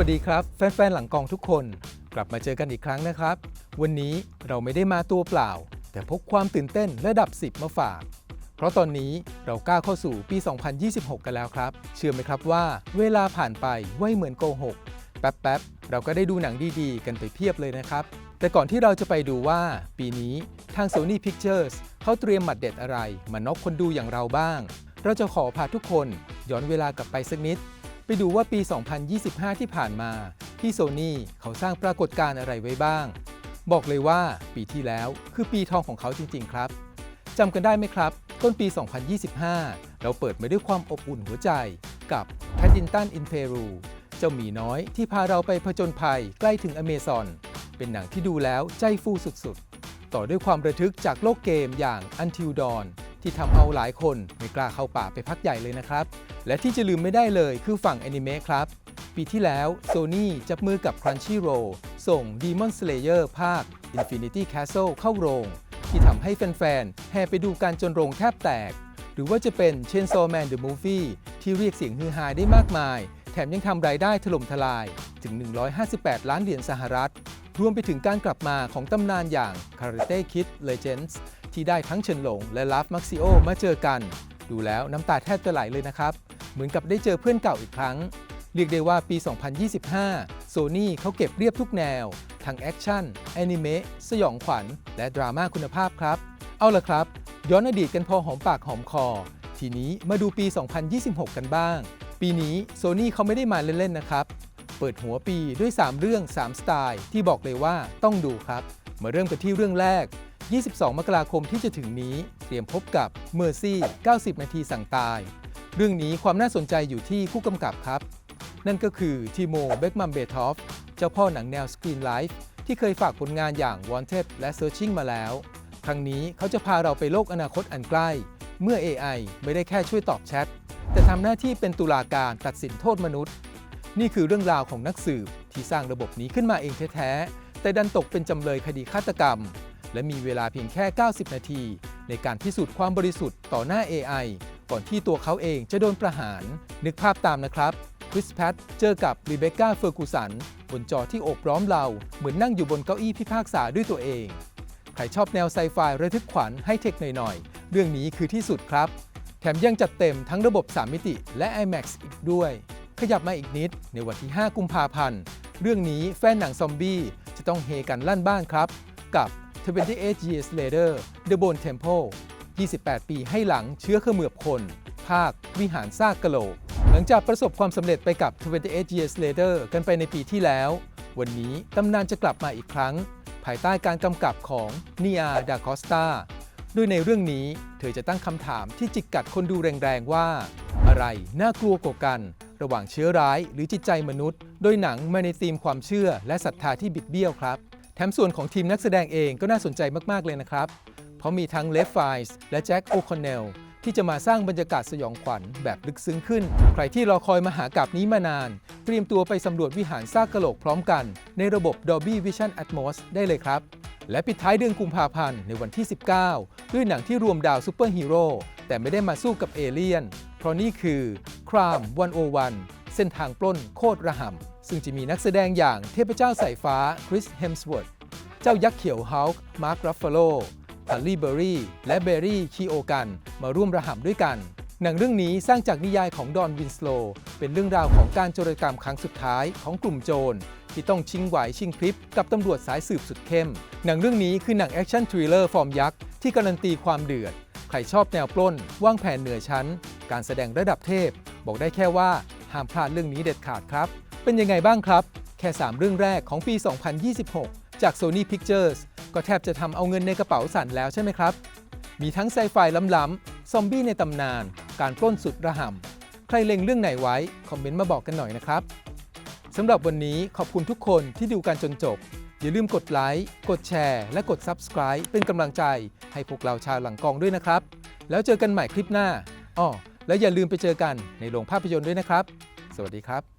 วัสดีครับ แฟนๆ หลังกองทุกคน กลับมาเจอกันอีกครั้งนะครับ วันนี้เราไม่ได้มาตัวเปล่า แต่พกความตื่นเต้นระดับ 10 มาฝาก เพราะตอนนี้เราก้าวเข้าสู่ปี 2026 กันแล้วครับ เชื่อไหมครับว่าเวลาผ่านไปไวเหมือนโกหกแป๊บๆ เราก็ได้ดูหนังดีๆ กันไปเพียบเลยนะครับ แต่ก่อนที่เราจะไปดูว่า ปีนี้ทาง Sony Pictures เขาเตรียมหมัดเด็ดอะไร มานอกคนดูอย่างเราบ้าง เราจะขอพาทุกคนย้อนเวลากลับไปสักนิด ไปดูว่าปี 2025 ที่ผ่านมา ที่โซนี่เขาสร้างปรากฏการณ์อะไรไว้บ้าง บอกเลยว่าปีที่แล้วคือปีทองของเขาจริง ๆ ครับจำกันได้ไหมครับ ต้นปี 2025 เราเปิดมาด้วยความอบอุ่นหัวใจกับ Paddington in Peru เจ้าหมีน้อยที่พาเราไปผจญภัยใกล้ถึงอเมซอน เป็นหนังที่ดูแล้วใจฟูสุดๆ ต่อด้วยความระทึกจากโลกเกมอย่าง Until Dawn ที่ทำเอาหลายคนไม่กล้าเข้าป่าไปพักใหญ่เลยนะครับ และที่จะลืมไม่ได้เลยคือฝั่งแอนิเมะครับ ปีที่แล้ว Sony จับมือกับ Crunchyroll ส่ง Demon Slayer ภาค Infinity Castle เข้าโรง ที่ทำให้แฟนๆแห่ไปดูการจนโรงแทบแตก หรือว่าจะเป็น Chainsaw Man the Movie ที่เรียกเสียงฮือฮาได้มากมาย แถมยังทำรายได้ถล่มทลายถึง 158 ล้านเหรียญสหรัฐรวมไปถึงการกลับมาของตำนานอย่าง Karate Kid Legends ที่ได้ทั้งเฉินหลงและลาฟมักซิโอมาเจอกัน ดูแล้วน้ำตาแทบจะไหลเลยนะครับ เหมือนกับได้เจอเพื่อนเก่าอีกครั้ง เรียกได้ว่าปี 2025 โซนี่เขาเก็บเรียบทุกแนว ทั้งแอคชั่น แอนิเมะสยองขวัญ และดราม่าคุณภาพครับ เอาละครับ ย้อนอดีตกันพอหอมปากหอมคอ ทีนี้มาดูปี 2026 กันบ้าง ปีนี้โซนี่เขาไม่ได้มาเล่นๆนะครับ เปิดหัวปีด้วย 3 เรื่อง 3 สไตล์ ที่บอกเลยว่าต้องดูครับ มาเริ่มกันที่เรื่องแรก 22 มกราคมที่จะถึงนี้ เตรียมพบกับ Mercy 90 นาทีสั่งตาย เรื่องนี้ความน่าสนใจอยู่ที่ผู้กำกับครับ นั่นก็คือทีโมเบกมัมเบทอฟเจ้าพ่อหนังแนวสกรีนไลฟ์ที่เคยฝากผลงานอย่าง Wanted และ Searching มาแล้ว ครั้งนี้เขาจะพาเราไปโลกอนาคตอันใกล้ เมื่อ AI ไม่ได้แค่ช่วยตอบแชท แต่ทำหน้าที่เป็นตุลาการตัดสินโทษมนุษย์ นี่คือเรื่องราวของนักสืบที่สร้างระบบนี้ขึ้นมาเองแท้ๆ แต่ดันตกเป็นจำเลยคดีฆาตกรรม และมีเวลาเพียงแค่ 90 นาที ในการพิสูจน์ความบริสุทธิ์ต่อหน้า AI ก่อนที่ตัวเขาเองจะโดนประหาร นึกภาพตามนะครับคริสแพทเจอกับรีเบคก้าเฟอร์กูสันบนจอที่โอบล้อมเรา เหมือนนั่งอยู่บนเก้าอี้พิพากษาด้วยตัวเอง ใครชอบแนวไซไฟระทึกขวัญให้เทคหน่อยๆ เรื่องนี้คือที่สุดครับ แถมยังจัดเต็มทั้งระบบ 3 มิติและ IMAX อีกด้วย ขยับมาอีกนิดในวันที่ 5 กุมภาพันธ์ เรื่องนี้แฟนหนังซอมบี้ จะต้องเฮกันลั่นบ้านครับ กับ 28 Years Later The Bone Temple 28 ปีให้หลังเชื้อเขมือบคน ภาควิหารซากกะโหลก หลังจากประสบความสำเร็จไปกับ 28 Years Later กันไปในปีที่แล้ว วันนี้ตำนานจะกลับมาอีกครั้ง ภายใต้การกำกับของเนียดาคอสตาโดยในเรื่องนี้เธอจะตั้งคำถามที่จิกกัดคนดูแรงๆว่า อะไรน่ากลัวกว่ากัน ระหว่างเชื้อร้ายหรือจิตใจมนุษย์ โดยหนังมาในธีมความเชื่อและศรัทธาที่บิดเบี้ยวครับ แถมส่วนของทีมนักแสดงเองก็น่าสนใจมาก ๆ เลยนะครับ เพราะมีทั้งเลฟไฟส์และแจ็คโอคอนเนลที่จะมาสร้างบรรยากาศสยองขวัญแบบลึกซึ้งขึ้น ใครที่รอคอยมหากาบนี้มานาน เตรียมตัวไปสำรวจวิหารซากกะโหลกพร้อมกัน ในระบบ Dolby Vision Atmos ได้เลยครับ และปิดท้ายเดือนกุมภาพันธ์ในวันที่ 19 ด้วยหนังที่รวมดาวซูเปอร์ฮีโร่แต่ไม่ได้มาสู้กับเอเลี่ยน ราะนี่คือ Crime 101เส้นทางปล้นโคตรระห่ำซึ่งจะมีนักแสดงอย่างเทพเจ้าสายฟ้าคริสเฮมส w ว r ร์เจ้ายักษ์เขียวฮัลค์มาร์ครัฟฟาโลฮัลลี่เบอรี่และเบอรี่คีโอกันมาร่วมระห่ำด้วยกันหนังเรื่องนี้สร้างจากนิยายของดอนวินสโลเป็นเรื่องราวของการโจรกรรมครั้งสุดท้ายของกลุ่มโจร ที่ต้องชิงไหวชิงพริบกับตำรวจสายสืบสุดเข้ม หนังเรื่องนี้คือหนังแอคชั่นทริลเลอร์ฟอร์มยักษ์ที่การันตีความเดือด ใครชอบแนวปล้นว่างแผนเหนือชั้น การแสดงระดับเทพ บอกได้แค่ว่าห้ามพลาดเรื่องนี้เด็ดขาดครับ เป็นยังไงบ้างครับ แค่ 3 เรื่องแรกของปี 2026 จาก Sony Pictures ก็แทบจะทำเอาเงินในกระเป๋าสั่นแล้วใช่ไหมครับ มีทั้งไซไฟล้ำๆ ซอมบี้ในตำนาน การปล้นสุดระห่ำ ใครเล็งเรื่องไหนไว้ คอมเมนต์มาบอกกันหน่อยนะครับสำหรับวันนี้ขอบคุณทุกคนที่ดูการจนจบ อย่าลืมกดไลค์ กดแชร์ และกด Subscribe เป็นกำลังใจ ให้พวกเราชาวหลังกองด้วยนะครับ แล้วเจอกันใหม่คลิปหน้าอ้อ แล้วอย่าลืมไปเจอกันในโรงภาพยนตร์ด้วยนะครับ สวัสดีครับ